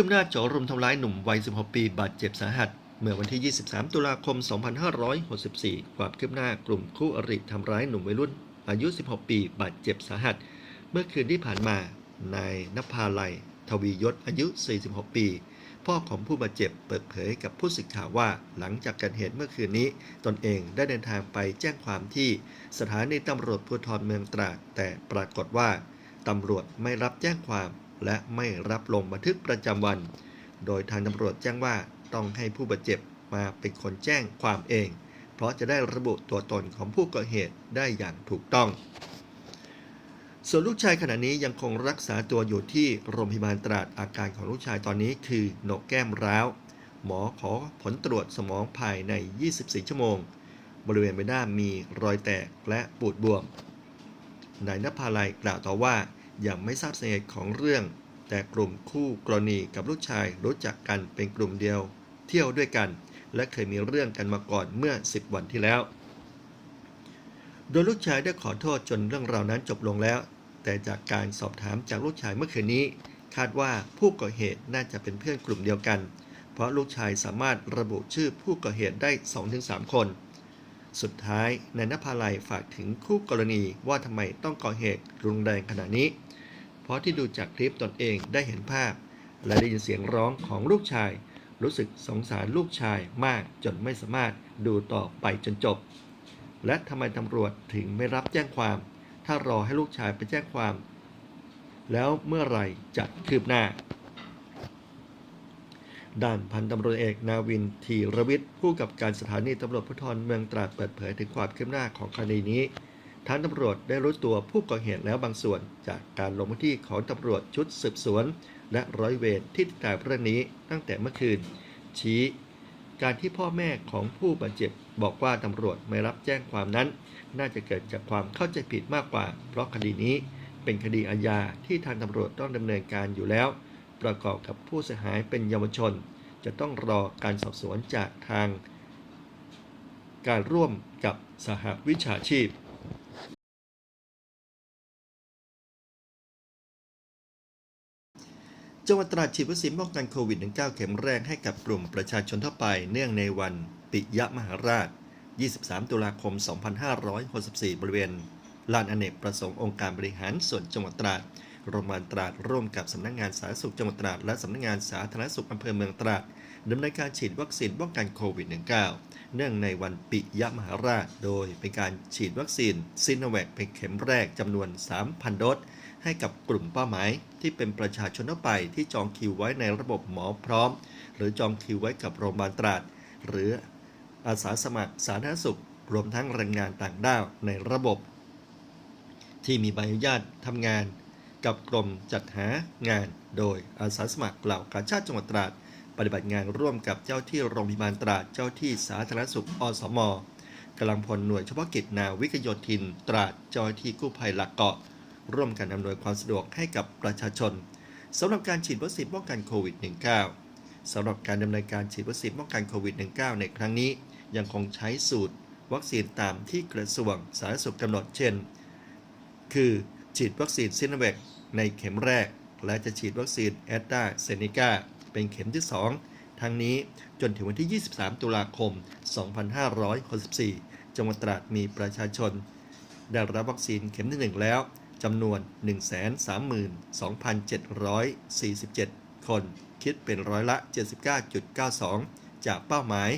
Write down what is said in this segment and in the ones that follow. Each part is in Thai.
คืบหน้าโจรุมทำร้ายหนุ่มวัย 16 ปีบาดเจ็บสาหัส เมื่อวันที่ 23 ตุลาคม 2564 ความคืบหน้ากลุ่มคู่อริทำร้ายหนุ่มวัยรุ่น อายุ 16 ปีบาดเจ็บสาหัส เมื่อคืนที่ผ่านมานายนภาลัย ทวียศอายุ 46 ปี พ่อของผู้บาดเจ็บเปิดเผยกับผู้สื่อข่าวว่าหลังจากเกิดเหตุเมื่อคืนนี้ ตนเองได้เดินทางไปแจ้งความที่สถานีตำรวจภูธรเมืองตราดแต่ปรากฏว่าตำรวจไม่รับแจ้งความ และไม่รับลงบันทึกประจำวัน โดยทางตำรวจแจ้งว่าต้องให้ผู้บาดเจ็บมาเป็นคนแจ้งความเอง เพราะจะได้ระบุตัวตนของผู้ก่อเหตุได้อย่างถูกต้อง ส่วนลูกชายขณะนี้ยังคงรักษาตัวอยู่ที่โรงพยาบาลตราดอาการของลูกชายตอนนี้คือโหนกแก้มร้าว หมอขอผลตรวจสมองภายใน 24 ชั่วโมง บริเวณใบหน้ามีรอยแตกและปูดบวมนายนภาลัยกล่าวต่อว่า ยังไม่ทราบสาเหตุของเรื่อง แต่กลุ่มคู่กรณีกับลูกชายรู้จักกันเป็นกลุ่มเดียว เที่ยวด้วยกัน และเคยมีเรื่องกันมาก่อนเมื่อ 10 วันที่แล้ว โดยลูกชายได้ขอโทษจนเรื่องราวนั้นจบลงแล้ว แต่จากการสอบถามจากลูกชายเมื่อคืนนี้ คาดว่าผู้ก่อเหตุน่าจะเป็นเพื่อนกลุ่มเดียวกัน เพราะลูกชายสามารถระบุชื่อผู้ก่อเหตุได้ 2-3 คนสุดท้ายนายนภาลัยฝากถึงคู่กรณีว่าทำไมต้องก่อเหตุรุนแรงขนาดนี้ เพราะที่ดูจากคลิปตนเองได้เห็นภาพ และได้ยินเสียงร้องของลูกชาย รู้สึกสงสารลูกชายมากจนไม่สามารถดูต่อไปจนจบ และทำไมตำรวจถึงไม่รับแจ้งความ ถ้ารอให้ลูกชายไปแจ้งความ แล้วเมื่อไหร่จะคืบหน้าด้านพันตำรวจเอกนาวินทีรวิทย์ผู้กับการสถานีตำรวจภูธรเมืองตราดเปิดเผยถึงความคืบหน้าของคดีนี้ ทางตำรวจได้รู้ตัวผู้ก่อเหตุแล้วบางส่วน จากการลงพื้นที่ของตำรวจชุดสืบสวน และร้อยเวรที่ติดตามเรื่องนี้ตั้งแต่เมื่อคืน ชี้ การที่พ่อแม่ของผู้บาดเจ็บบอกว่าตำรวจไม่รับแจ้งความนั้น น่าจะเกิดจากความเข้าใจผิดมากกว่า เพราะคดีนี้เป็นคดีอาญาที่ทางตำรวจต้องดำเนินการอยู่แล้ว ประกอบกับผู้เสียหายเป็นเยาวชน จะต้องรอการสอบสวนจากทาง การร่วมกับสหวิชาชีพ จังหวัดตราดฉีดวัคซีนป้องกันโควิด -19 เข็มแรกให้กับกลุ่มประชาชนทั่วไป เนื่องในวันปิยมหาราช 23 ตุลาคม 2564 บริเวณลานอเนกประสงค์องค์การบริหารส่วนจังหวัดตราด โรงพยาบาลตราดร่วมกับสำนักงานสาธารณสุขจังหวัดตราด และสำนักงานสาธารณสุขอำเภอเมืองตราดดำเนินการฉีดวัคซีนป้องกันโควิด -19 เนื่องในวันปิยมหาราช โดยเป็นการฉีดวัคซีนซิโนแวคเป็นเข็มแรกจำนวน 3,000 โดส ให้กับกลุ่มเป้าหมาย ที่เป็นประชาชนทั่วไปที่จองคิวไว้ในระบบหมอพร้อม หรือจองคิวไว้กับโรงพยาบาลตราด หรืออาสาสมัครสาธารณสุข รวมทั้งแรงงานต่างด้าวในระบบ ที่มีใบอนุญาตทำงาน กับกรมจัดหางาน โดยอาสาสมัครเหล่ากาชาติจังหวัดตราด ปฏิบัติงานร่วมกับเจ้าที่โรงพยาบาลตราดเจ้าที่สาธารณสุขอสมกำลังพลหน่วยเฉพาะกิจนาวิกโยธิน ตราดเจ้าหน้าที่กู้ภัยหลักเกาะ ร่วมกันอำนวยความสะดวกให้กับประชาชนสำหรับการฉีดวัคซีนป้องกันโควิด -19 สำหรับการดำเนินการฉีดวัคซีนป้องกันโควิด -19 ในครั้งนี้ยังคงใช้สูตรวัคซีนตามที่กระทรวงสาธารณสุขกำหนดเช่น คือฉีดวัคซีนซิโนแวคในเข็มแรก และจะฉีดวัคซีนแอสตราเซเนกาเป็นเข็มที่ 2 ทั้งนี้จนถึงวันที่ 23 ตุลาคม 2564 จังหวัดตราดมีประชาชน ได้รับวัคซีนเข็มที่ 1 แล้ว จำนวน 132,747 คน คิดเป็นร้อยละ 79.92 จากเป้าหมาย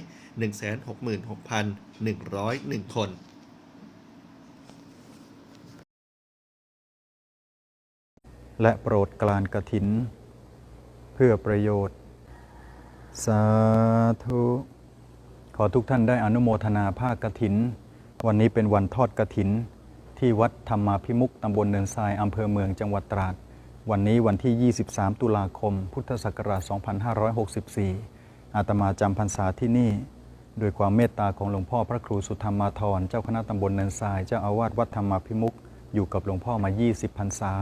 166,101 คนและโปรดกลานกระถิน เพื่อประโยชน์ สาธุ ขอทุกท่านได้อนุโมทนาภาคกระถิน วันนี้เป็นวันทอดกระถิน ที่วัดธรรมาพิมุกตำบลเนินทรายอำเภอเมืองจังหวัดตราด วันนี้วันที่ 23 ตุลาคม พุทธศักราช 2564 อาตมาจำพรรษาที่นี่ โดยความเมตตาของหลวงพ่อพระครูสุธรรมาธร เจ้าคณะตำบลเนินทราย เจ้าอาวาสวัดธรรมาพิมุกอยู่กับหลวงพ่อมา 20 พรรษา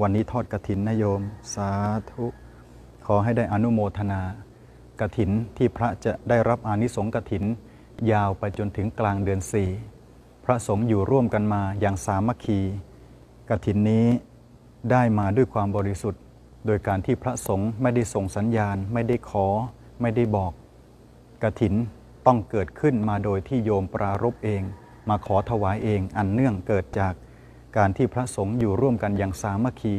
วันนี้ทอดกระถินนะโยม สาธุ ขอให้ได้อนุโมทนากระถินที่พระจะได้รับอานิสงส์กระถิน ยาวไปจนถึงกลางเดือนสี่ พระสงฆ์อยู่ร่วมกันมาอย่างสามัคคีกระถินนี้ได้มาด้วยความบริสุทธิ์ โดยการที่พระสงฆ์ไม่ได้ส่งสัญญาณ ไม่ได้ขอ ไม่ได้บอกกระถินต้องเกิดขึ้นมาโดยที่โยมปรารบเอง มาขอถวายเองอันเนื่องเกิดจากการที่พระสงฆ์อยู่ร่วมกันอย่างสามัคคี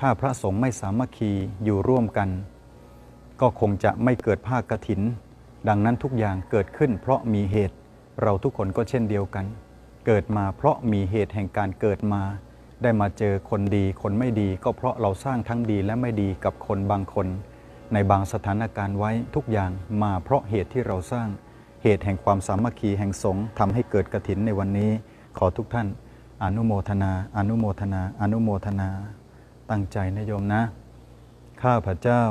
ถ้าพระสงฆ์ไม่สามัคคีอยู่ร่วมกัน ก็คงจะไม่เกิดภาคกระถิน ดังนั้นทุกอย่างเกิดขึ้นเพราะมีเหตุ เราทุกคนก็เช่นเดียวกัน เกิดมาเพราะมีเหตุแห่งการเกิดมา ได้มาเจอคนดีคนไม่ดี ก็เพราะเราสร้างทั้งดีและไม่ดีกับคนบางคน ในบางสถานการณ์ไว้ทุกอย่างมาเพราะเหตุที่เราสร้าง เหตุแห่งความสามัคคีแห่งสงฆ์ทำให้เกิดกระถินในวันนี้ ขอทุกท่าน อนุโมทนา อนุโมทนา อนุโมทนา ตั้งใจนะโยมนะ ข้าพระเจ้า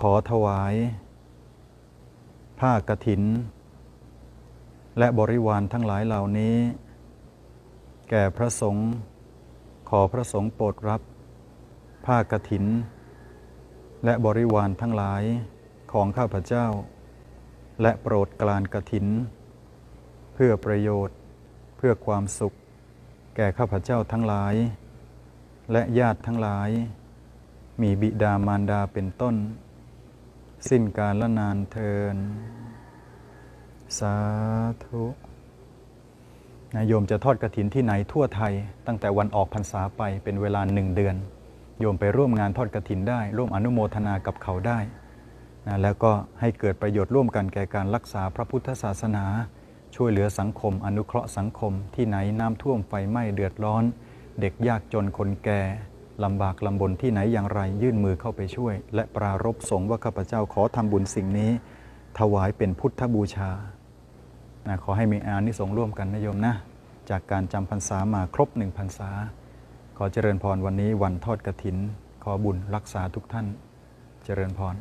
ขอถวาย ผ้ากฐิน และบริวารทั้งหลายเหล่านี้ แก่พระสงฆ์ขอพระสงฆ์โปรดรับ ผ้ากฐิน และบริวารทั้งหลายของข้าพเจ้า และโปรดกลานกฐิน เพื่อประโยชน์เพื่อความสุข แก่ข้าพเจ้าทั้งหลาย และญาติทั้งหลาย มีบิดามารดาเป็นต้น สิ้นกาลละนานเทิน สาธุนายโยมจะทอดกระถินที่ไหนทั่วไทย ตั้งแต่วันออกพรรษาไปเป็นเวลาหนึ่งเดือน โยมไปร่วมงานทอดกระถินได้ ร่วมอนุโมทนากับเขาได้นะแล้วก็ให้เกิดประโยชน์ร่วมกันแก่การรักษาพระพุทธศาสนา ช่วยเหลือสังคม อนุเคราะห์สังคม ที่ไหนน้ำท่วมไฟไหม้เดือดร้อน เด็กยากจนคนแก่ลำบากลำบนที่ไหนอย่างไรยื่นมือเข้าไปช่วย และปรารบสงฆ์ว่าข้าพเจ้าขอทำบุญสิ่งนี้ ถวายเป็นพุทธบูชา นะขอให้มีอานิสงส์ร่วมกันนะโยมนะ จากการจำพรรษามาครบหนึ่งพรรษา ขอเจริญพรวันนี้วันทอดกระถิน ขอบุญรักษาทุกท่าน เจริญพร